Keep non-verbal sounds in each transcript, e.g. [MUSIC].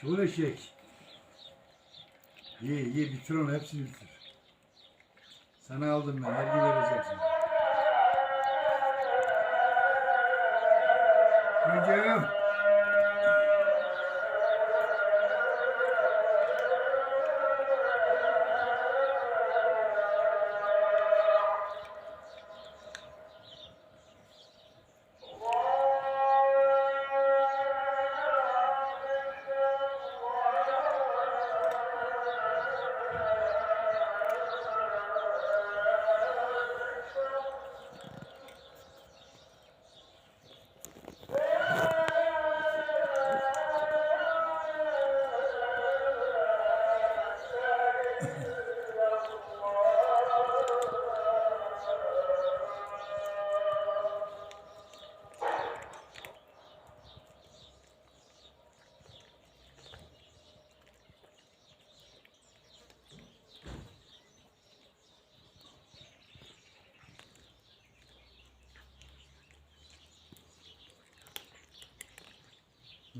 Şöyle eşek. Ye ye bitir onu hepsini bitir. Sana aldım ben her gün vereceğim sana. Çocuğum.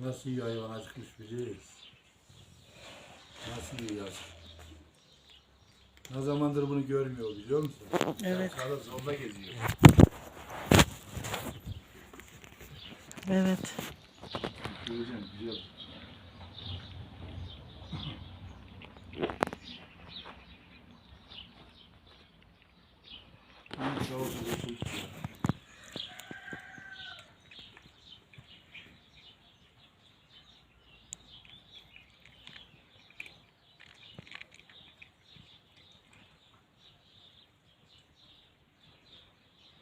Nasıl iyi hayvan acıkmış biliriz. Nasıl iyi yazık. Ne zamandır bunu görmüyor biliyor musun? Evet. Sağda solda geziyor. Evet. Göreceğim güzel. Sağ olsun,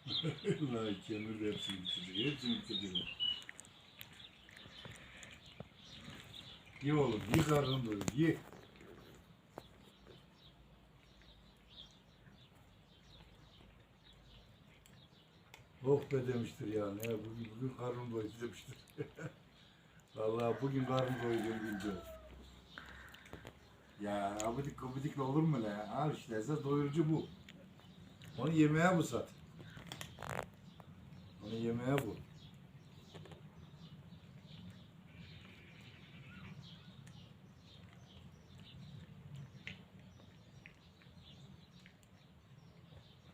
[LAUGHS] Lan de hepsini bitirdi. Hepsini bitirdi. Ye oğlum, ye karnını doyur, ye. Oh be demiştir yani. Ya, bugün, bugün karnım doydu demiştir. [LAUGHS] Vallahi bugün karnım doydu deyince. Ya abidik gubidik olur mu la? Al işte esas doyurucu bu. Onu yemeğe bu sat. Onu yemeğe bu.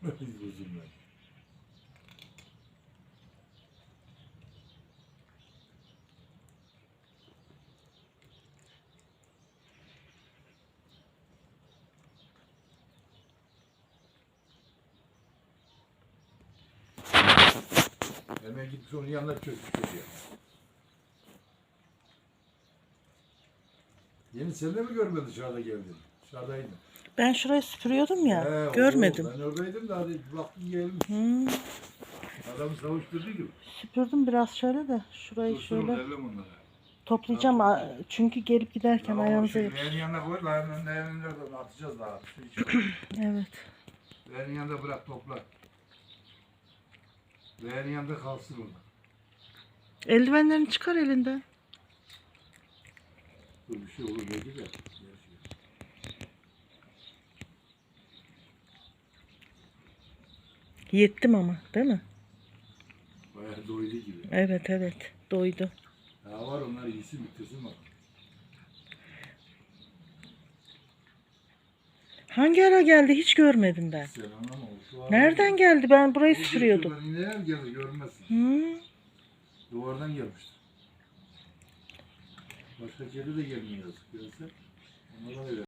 [LAUGHS] Kuzum ben. Hemen gitmiş onun yanına çökmüş geliyor. Yeni sen de mi görmedin dışarıda geldin? Dışarıdaydın. Ben şurayı süpürüyordum ya. He, görmedim. o, Ben oradaydım da hadi baktım gelmiş. Hmm, Adamı savuşturdu gibi. süpürdüm biraz şöyle de. Şurayı Dursun şöyle toplayacağım. a- Çünkü gelip giderken şimdi yapışır. Beğenin yanına koy, beğenin yanına da atacağız daha. [CLEARS THROAT] Su içelim. Evet. Beğenin yanında bırak topla. Beğenin yanında kalsın orada. Eldivenlerini çıkar elinden. Dur bir şey olur belki de. Yettim ama değil mi? Bayağı doydu gibi. Evet evet. Doydu. Daha var onlar iyisi bitirsin bak. Hangi ara geldi hiç görmedim ben. Nereden geldi? Ben burayı Bu süpürüyordum. gökyüzünden Neler gelir görmezsin. Hmm. Duvardan gelmiştir. Başka kedi de gelmiyor yazık. Onlara öyle.